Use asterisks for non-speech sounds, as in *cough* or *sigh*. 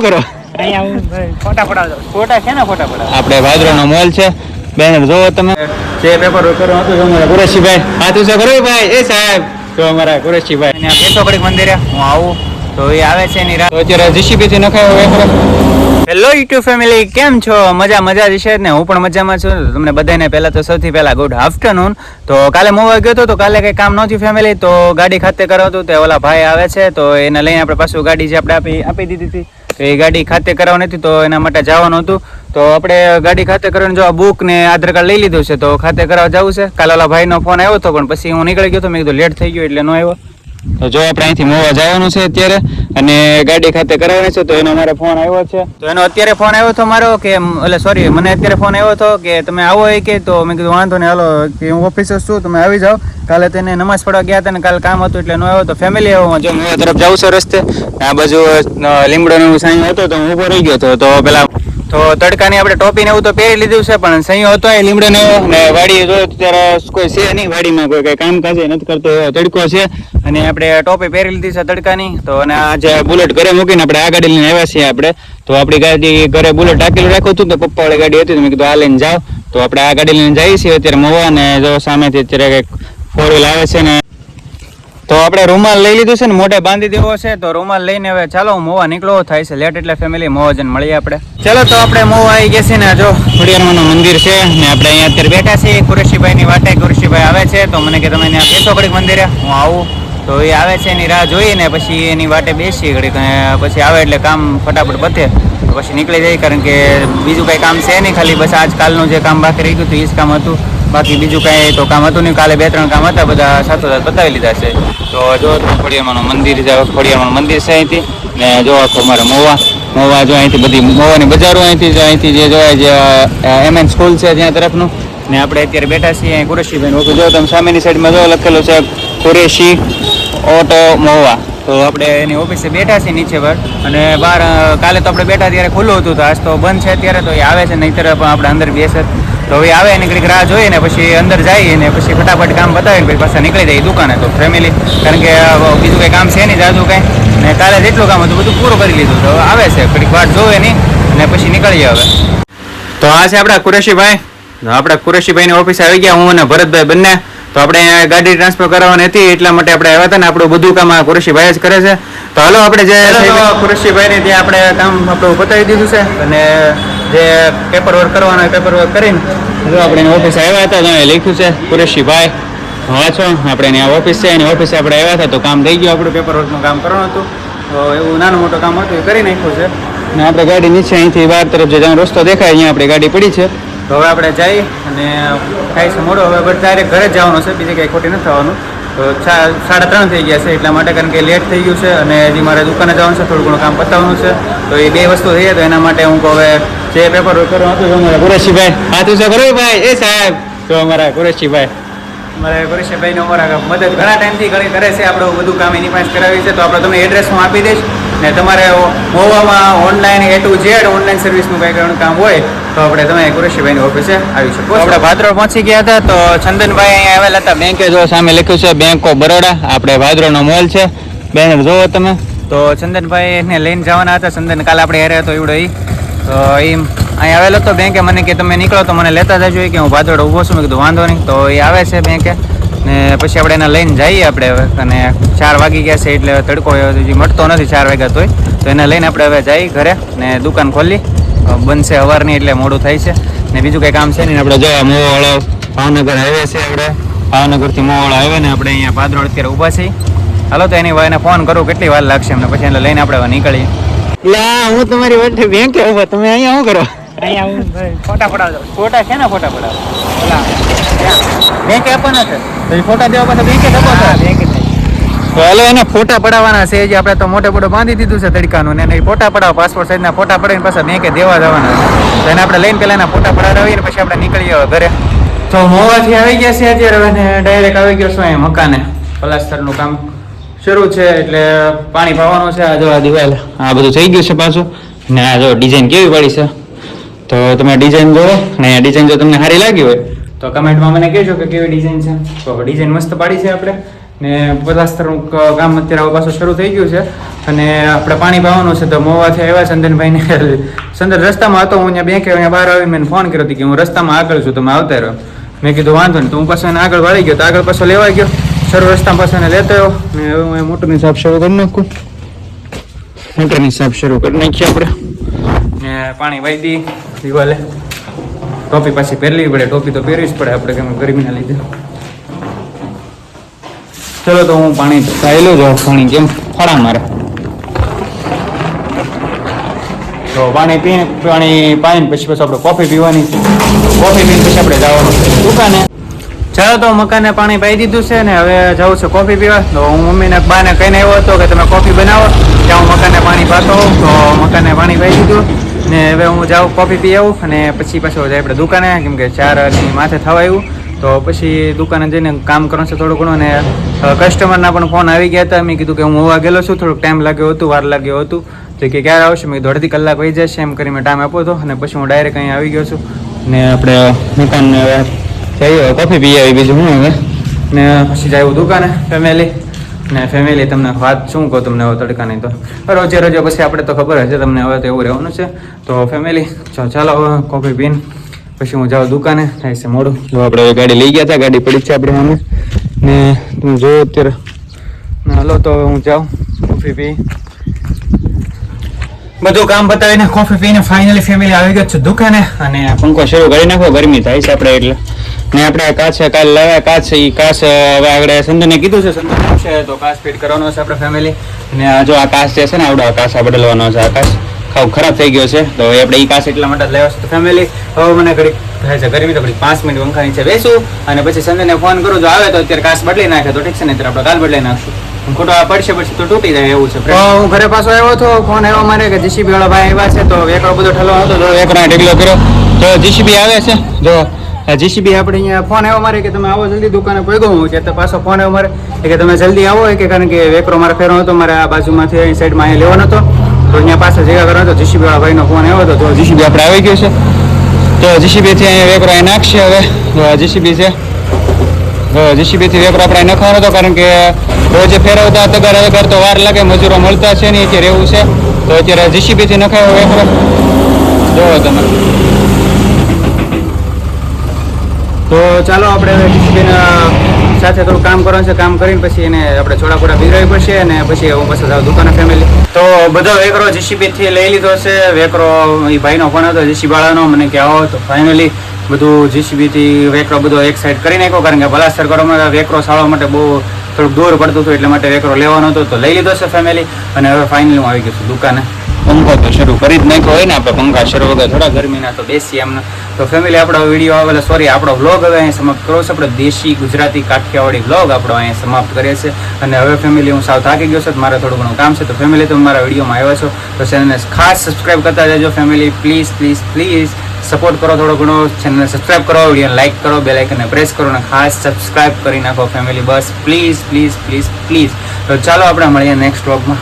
શું કરો? અહીંયા ભાદરો ભાઈ ફોટા પડાવતો ફોટા છે ને આપણે મોલ છે. બેનર જોવો તમે. જે પેપર કરવાનું હતું અમારા કુરેશીભાઈ હાથું છે કરો ભાઈ? એ સાહેબ. તો અમારા કુરેશીભાઈ બેસો કડીક મંદિરે. હું આવું. તો એ આવે છે એની રાત અત્યારે જીસીબી થી નખાયો વેપરો હેલો યુટ્યુબ ફેમિલી કેમ છો? મજા મજા જ છે ને? હું પણ મજામાં છું તમને બધાને પહેલાં તો સૌથી પહેલાં ગુડ આફ્ટરનૂન તો કાલે મોવા ગયો હતો, તો કાલે કંઈ કામ નહોતું ફેમિલી તો ગાડી ખાતે કરાવતું તે ઓલા ભાઈ આવે છે, તો એને લઈને આપણે પાછું ગાડી જે આપણે આપી આપી દીધી હતી, તો એ ગાડી ખાતે કરાવવાની હતી, તો એના માટે જવાનું હતું. તો આપણે ગાડી ખાતે કરવાનું, જો બુક ને આધાર કાર્ડ લઈ લીધું છે, તો ખાતે કરાવવા જવું છે. કાલે ઓલા ભાઈનો ફોન આવ્યો હતો, પણ પછી હું નીકળી ગયો તો મેં કીધું લેટ થઈ ગયો એટલે ન આવ્યો. તો જો આપણે અહીંથી મોવા જવાનું છે અત્યારે અને ગાડી ખાતે કરાવવાની છે, તો એનો મારે ફોન આવ્યો છે. તો એનો અત્યારે ફોન આવ્યો હતો મારો કે એટલે સોરી મને અત્યારે ફોન આવ્યો હતો કે તમે આવો એ કે, તો મેં કીધું વાંધો નહીં, હાલો, કે હું ઓફિસ છું, તમે આવી જાઓ. કાલે તેને નમાઝ પડવા ગયા હતા ને કાલે કામ હતું એટલે ન આવ્યો, તો ફેમિલી આવ્યો જો મોવા તરફ જાઉં છું રસ્તે. આ બાજુ લીમડોનો સાઈન સાંઈ હતો તો હું ઊભો રહી ગયો હતો, તો પેલા તો તડકાની આપણે ટોપી ને એવું તો પહેરી લીધું છે, પણ સહીઓ હતો એ લીમડો ને ને વાડી જોયો ત્યારે કોઈ છે નહીં, વાડીમાં કોઈ કઈ કામ કાજે નથી કરતો તડકો છે. અને આપણે ટોપી પહેરી લીધી છે તડકાની. તો અને આજે બુલેટ ઘરે મૂકીને આપણે આ ગાડી લઈને આવ્યા છીએ આપણે. તો આપણી ગાડી ઘરે બુલેટ ટાકેલું રાખ્યું હતું તો પપ્પા વાળી ગાડી હતી, તો મેં કીધું આ લઈને જાઓ. તો આપણે આ ગાડી લઈને જઈએ છીએ અત્યારે મોવા અને જો સામેથી અત્યારે કંઈક ફોર વ્હીલ આવે છે ને તો આપણે રૂમાલ લઈ લીધું છે ને, મોઢે બાંધી દેવો છે. તો રૂમાલ લઈને હવે ચાલો મોવા નીકળો, થાય છે લેટ એટલે ફેમિલી મોવાજન મળીએ આપણે. ચાલો, તો આપણે મોવા આવી ગયા છે ને જો ખોડિયારમાંનું મંદિર છે ને, આપણે અહીંયા અત્યારે બેઠા છીએ. કુરેશીભાઈની વાટે કુરેશીભાઈ આવે છે. તો મને કે તમે અહીંયા બેસો ઘડીક મંદિરે. હું આવું. તો એ આવે છે, એની રાહ જોઈએ ને, પછી એની વાટે બેસીએ ઘડીક. પછી આવે એટલે કામ ફટાફટ પતે પછી નીકળી જાય, કારણ કે બીજું કંઈ કામ છે નહીં ખાલી. બસ આજકાલનું જે કામ બાકી રહી ગયું હતું એ જ કામ હતું. બાકી બીજું કાંઈ તો કામ હતું નહીં. કાલે બે ત્રણ કામ હતા, બધા સાથોસાથ બતાવી લીધા છે. તો જો ખોડિયારમાંનું મંદિર છે ખોડિયારમાંનું મંદિર છે અહીંથી. ને જો આખો અમારે મોવા મોવા જો અહીંથી બધી મોવાની બજારો અહીંથી જો અહીંથી જે જોવાય જે એમએન સ્કૂલ છે ત્યાં તરફનું. ને આપણે અત્યારે બેઠા છીએ અહીં કુરેશીભાઈ ઓકે જો તમે સામેની સાઈડમાં જો લખેલું છે, કુરેશી ઓટો મોવા. તો આપણે એની ઓફિસે બેઠા છીએ નીચે પર. અને બહાર કાલે તો આપણે બેઠા ત્યારે ખુલ્લું હતું, તો આજ તો બંધ છે અત્યારે, તો એ આવે છે, નહીંતર પણ આપણે અંદર બેસે. તો હવે આવે એની ઘડીક રાહ જોઈએ ને પછી અંદર જઈએ ને પછી ફટાફટ કામ બતાવીને પછી પાછા નીકળી જાય દુકાને તો ફેમિલી કારણ કે બીજું કંઈ કામ છે નહીં જાજુ કંઈ. ને કાલે જેટલું કામ હતું બધું પૂરું કરી લીધું. તો આવે છે ઘડીક વાર જોવે નહીં ને પછી નીકળીએ હવે. તો આ છે આપણા કુરેશીભાઈ. આપણા કુરેશીભાઈની ઓફિસ આવી ગયા હું અને ભરતભાઈ બંને. તો આપણે ગાડી ટ્રાન્સફર કરાવવાની હતી એટલા માટે આપણે આવ્યા હતા ને આપણું બધું કામ આ કુરેશીભાઈ જ કરે છે. તો હાલો આપણે જે કુરેશીભાઈને ત્યાં આપણે કામ આપણું પતાવી દીધું છે. અને જે પેપર વર્ક કરવાનો હોય પેપર વર્ક કરીને જો આપણે એની ઓફિસે આવ્યા હતા, તો લખ્યું છે કુરેશીભાઈ વાંચો આપણે એની ઓફિસ છે, એની ઓફિસે આપણે આવ્યા હતા, તો કામ થઈ ગયું, આપણું પેપર વર્કનું કામ કરવાનું હતું. તો એવું નાનું મોટું કામ હતું, એ કરી નાખ્યું છે. ને આપણે ગાડી નીચે અહીંથી બહાર તરફ જે રસ્તો દેખાય અહીંયા આપણી ગાડી પડી છે. તો હવે આપણે જઈ અને છે મોડો, હવે બધા ડાયરેક્ટ ઘરે જવાનું છે, બીજે કંઈ ખોટી નથી થવાનું. તો સાડા ત્રણ થઈ ગયા છે એટલા માટે કારણ કે લેટ થઈ ગયું છે અને હજી મારે દુકાને જવાનું છે, થોડું ઘણું કામ પતાવવાનું છે. તો એ બે વસ્તુ થઈ તો એના માટે હું હવે જે પેપર કરવાનું હતું અમારા કુરેશીભાઈ હાથું છે ભાઈ, એ સાહેબ. તો અમારા કુરેશીભાઈ. મારે કુરેશીભાઈનો અમારા મદદ ઘણા ટાઈમથી ઘણી કરે છે આપણે બધું કામ એની પાસે કરાવી છે તો આપણે તમને એડ્રેસ હું આપી દઈશ ને તમારે મોવામાં online A to Z online સર્વિસનું કંઈ કરવાનું કામ હોય તો આપણે તમે કુરેશીભાઈની ઓફિસે આવી શકો આપણે ભાદરો પહોંચી ગયા હતા તો ચંદનભાઈ અહીંયા આવેલા હતા બેંકે જો સામે લખ્યું છે બેંક ઓફ બરોડા આપણે ભાદરોનો મોલ છે બેનર જોવો તમે. તો ચંદનભાઈ એને લઈને જવાના હતા ચંદન કાલે આપણે હેરે હતો એવડો એ તો એમ અહીં આવેલો તો બેંકે મને કે તમે નીકળો તો મને લેતા જજો. કે હું ભાદોડ ઊભો છું. મેં કીધું, વાંધો નહીં. તો એ આવે છે બેંકે ને પછી આપણે એને લઈને જઈએ આપણે હવે. અને ચાર વાગી ગયા છે એટલે તડકો હજી મળતો નથી ચાર વાગ્યા તોય. તો એને લઈને આપણે હવે જઈએ ઘરે ને દુકાન ખોલી. બનશે અવારની એટલે મોડું થાય છે. ને બીજું કંઈ કામ છે નહીં. આપણે જો મોવાળો, ભાવનગર હાઈવે છે આપણે. ભાવનગરથી મોવાળો હાઈવે ને આપણે અહીંયા પાદરોડ અત્યારે ઊભા છીએ. હાલો, તો એની વાયને ફોન કરું, કેટલી વાર લાગશે એમને પછી એને લઈને આપણે નીકળીએ. એટલે હું તમારી વાટે બેંકે ઊભા. તમે અહીંયા શું કરો? અહીંયા હું ફોટા પડાવતો ફોટા છે ને ફોટા પડાવ? ઓલા બેંકે આપવાના છે? તો ફોટા દેવા પાછા બેંકે ડબો હા, થાય. તો હાલો એને ફોટા પડાવવાના છે. જે આપણે તો મોટે મોટો બાંધી દીધું છે તડકાનું ને એને ફોટા પડાવ. પાસપોર્ટ સાઈઝના ફોટા પડાવીને પાછા બેંકે દેવા જવાના છે. તો એને આપણે લઈને પેલા એના ફોટા પડાવી ને પછી આપણે નીકળી જવા ઘરે. તો મોવાથી આવી ગયા છે અત્યારે હવે ડાયરેક્ટ આવી ગયો છું અહીંયા મકાને. પલાસ્તરનું કામ શરૂ છે એટલે પાણી પાવાનું છે. આ જો આ દિવાલ આ બધું થઈ ગયું છે પાછું. ને આ જો ડિઝાઇન કેવી પડી છે? તો તમે ડિઝાઇન જો ને ડિઝાઇન જો તમને સારી લાગી હોય, તો કમેન્ટમાં મને કહેજો કે કેવી ડિઝાઇન છે. તો ડિઝાઇન મસ્ત પાડી છે આપણે. ને પલાસ્તરનું ક- કામ અત્યારે આવું પાછું શરૂ થઈ ગયું છે. અને આપણે પાણી પાવાનું છે, તો મોવાથી આવ્યા ચંદનભાઈને *laughs* ચંદન રસ્તામાં હતો, હું અહીંયા બેંકે અહીંયા બહાર આવીને મેં ફોન કર્યો હતો કે હું રસ્તામાં આગળ છું તમે આવતા રહ્યો. મેં કીધું વાંધો નહીં, તો હું પાછો એને આગળ વાળી ગયો, તો આગળ પાછો લેવા ગયો. સર્વ રસ્તા પાસે એને લેતો આવ્યો. ને હવે હું મોટરની સાફ શરૂ કરી નાખું. મોટરની સાફ શરૂ કરી નાખીએ આપણે. પાણી વાઈ દી. દિવાલે ટોપી પાછી પહેરવી પડે. ટોપી તો પહેરવી જ પડે આપણે કેમ ગરમીના લીધે. ચલો તો હું પાણી ચાલ્યો જાઉં પાણી કેમ? ફળા મારે. તો પાણી પીને પાણી પાઈને પછી પછી આપણે કોફી પીવાની કોફી પીને પછી આપણે જવાનું દુકાને. ચાલો તો મકાને પાણી પાઈ દીધું છે ને હવે જવું છે કોફી પીવા. તો હું મમ્મીને બાને કહીને આવ્યો હતો કે તમે કોફી બનાવો. ત્યાં હું મકાને પાણી પાતો તો મકાને પાણી પાઈ દીધું. ને હવે હું જાઉં કોફી પી આવું અને પછી પાછો જાય આપણે દુકાને, કેમ કે ચારની માથે થવા આવ્યું. તો પછી દુકાને જઈને કામ કરવાનું છે થોડું ઘણું અને કસ્ટમરના પણ ફોન આવી ગયા હતા. મેં કીધું કે હું હોવા ગયેલો છું, થોડુંક ટાઈમ લાગ્યો હતું, વાર લાગ્યો હતું. તો કે ક્યારે આવશે? મેં અડધી કલાક વહી જશે, એમ કરીને ટાઈમ આપ્યો હતો અને પછી હું ડાયરેક્ટ અહીં આવી ગયો છું. ને આપણે દુકાનને હવે જઈએ કોફી પી આવી બીજું હું હવે? ને પછી જાય દુકાને ફેમિલી ને ફેમિલી તમને વાત શું કહું તમને હવે તડકાની તો? રોજે રોજે પછી આપણે તો ખબર હશે તમને હવે તો એવું રહેવાનું છે. તો ફેમિલી ચાલો હવે કોફી પીને પછી હું જાઉં દુકાને થાય છે મોડું. જો આપણે ગાડી લઈ ગયા હતા ગાડી પડી છે આપણે સામે. ને તમે જો અત્યારે. હલો હાલો તો હું જાઉં કોફી પી. બધું કામ બતાવીને કોફી પીને ફાઇનલી ફેમિલી આવી ગયો છે દુકાને. અને પંખો શરૂ કરી નાખો ગરમી થાય છે આપણે એટલે. ને આપણે કાચ કાલ લાવ્યા કાચ એ કાચ હવે આગળ સંદને કીધું છે સંદન આવશે તો કાચ ફીટ કરવાનો છે આપણે ફેમિલી અને આ જો આ કાચ જે છે ને આવડો આ કાચ આ બદલવાનો છે આ કાચ ખાવ ખરાબ થઈ ગયો છે. તો એ આપણે એ કાચ એટલા માટે લેવા છે. તો ફેમિલી હવે મને ઘડીક થાય છે ગરમી તો ઘડીક પાંચ મિનિટ પંખા નીચે બેસું. અને પછી સંદને ફોન કરું જો આવે તો અત્યારે કાચ બદલી નાખે તો ઠીક છે ને આપણે કાલ બદલી નાખશું. ખોટો આ પડશે પછી તો તૂટી જાય એવું છે હું ઘરે પાછો આવ્યો હતો ફોન આવ્યો મારે કે જીસીબી વાળા ભાઈ આવ્યા છે તો એકડો બધો ઠલો હતો તો એકડો ઢગલો કર્યો. તો જીસીબી આવે છે જો જીસીબી આપણે અહીંયા ફોન આવ્યો મારે કે તમે આવો જલ્દી દુકાને પહોંચ્યો હું કે તો પાછો ફોન આવ્યો મારે કે તમે જલ્દી આવો કે કારણ કે વેકરો મારે ફેરવાનો હતો, મારે આ બાજુમાંથી અહીં સાઈડમાં અહીંયા લેવાનો હતો. તો અહીંયા પાસે જગ્યા કરવાનો હતો જીસીબી વાળા ભાઈનો ફોન આવ્યો હતો, તો જીસીબી આપણે આવી ગયો છે. તો જીસીબીથી અહીંયા વેકરો અહીં નાખશે હવે. તો જીસીબી છે. જીસીબીથી થી વેકરો આપણે નખવાનો હતો કારણ કે રોજે ફેરવતા તગાર વગર તો વાર લાગે, મજૂરો મળતા છે નહીં, અત્યારે એવું છે. તો અત્યારે જીસીબીથી નખાયો વેકરો. જોવો તમે. તો ચાલો આપણે હવે જીસીબીના સાથે થોડું કામ કરવાનું છે. કામ કરીને પછી એને આપણે છોડા ફોડા બીગડાવી પડશે અને પછી હું પાછો જાઉં દુકાને ફેમિલી તો બધો વેકરો જીસીબીથી લઈ લીધો છે. વેકરો એ ભાઈનો પણ હતો જીસી બાળાનો મને કે, આવો. તો ફાઇનલી બધું જીસીબીથી વેકરો બધો એક સાઈડ કરી નાખ્યો. કારણ કે ભલાસર કરવામાં વેકરો સાળવા માટે બહુ થોડુંક દૂર પડતું હતું એટલે માટે વેકરો લેવાનો હતો, તો લઈ લીધો છે ફેમિલી અને હવે ફાઇનલ હું આવી ગયો છું દુકાને. પંખો તો શરૂ કરી જ નાખ્યો હોય ને આપણે, પંખા શરૂ વગર થોડા ગરમીના તો બેસી એમને. તો ફેમિલી આપણો વીડિયો આવેલો સોરી આપણો વ્લોગ હવે અહીં સમાપ્ત કરો છે. આપણે દેશી ગુજરાતી કાઠિયાવાડી વ્લોગ આપણો અહીં સમાપ્ત કરીએ છીએ. અને હવે ફેમિલી હું સાવ થાકી ગયો છું મારે થોડું ઘણું કામ છે. તો ફેમિલી તમે મારા વિડીયોમાં આવ્યા છો, તો ચેનલને ખાસ સબસ્ક્રાઇબ કરતા જજો family please please please support કરો થોડો ઘણો ચેનલને સબસ્ક્રાઈબ કરો વિડીયોને લાઇક કરો બે લાઇકને પ્રેસ કરો અને ખાસ સબસ્ક્રાઈબ કરી નાખો ફેમિલી બસ. પ્લીઝ પ્લીઝ પ્લીઝ પ્લીઝ તો ચાલો આપણે મળીએ નેક્સ્ટ વ્લોગમાં